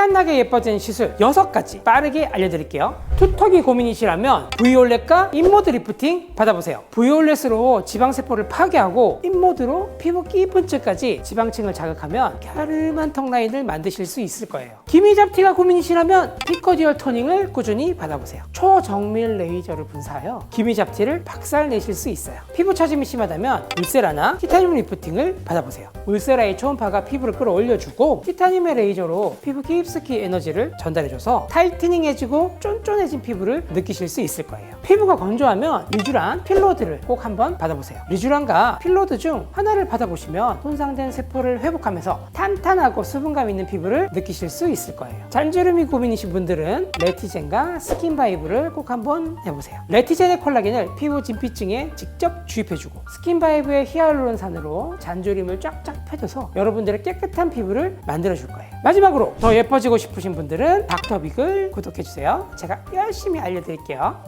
안 나게 예뻐진 시술 6가지 빠르게 알려드릴게요. 투턱이 고민이시라면 V올렛과 인모드 리프팅 받아보세요. V올렛으로 지방세포를 파괴하고 인모드로 피부 깊은층까지 지방층을 자극하면 갸름한 턱 라인을 만드실 수 있을 거예요. 기미 잡티가 고민이시라면 피커디얼 토닝을 꾸준히 받아보세요. 초정밀 레이저를 분사하여 기미 잡티를 박살내실 수 있어요. 피부 처짐이 심하다면 울세라나 티타늄 리프팅을 받아보세요. 울세라의 초음파가 피부를 끌어올려주고 티타늄의 레이저로 피부 깊 숙이 에너지를 전달해줘서 타이트닝해지고 쫀쫀해진 피부를 느끼실 수 있을 거예요. 피부가 건조하면 리쥬란 필로드를 꼭 한번 받아보세요. 리쥬란과 필로드 중 하나를 받아보시면 손상된 세포를 회복하면서 탄탄하고 수분감 있는 피부를 느끼실 수 있을 거예요. 잔주름이 고민이신 분들은 레티젠과 스킨바이브를 꼭 한번 해보세요. 레티젠의 콜라겐을 피부 진피층에 직접 주입해주고 스킨바이브의 히알루론산으로 잔주림을 쫙쫙 펴줘서 여러분들의 깨끗한 피부를 만들어줄 거예요. 마지막으로 더 예뻐지고 싶으신 분들은 닥터빅을 구독해주세요. 제가 열심히 알려드릴게요.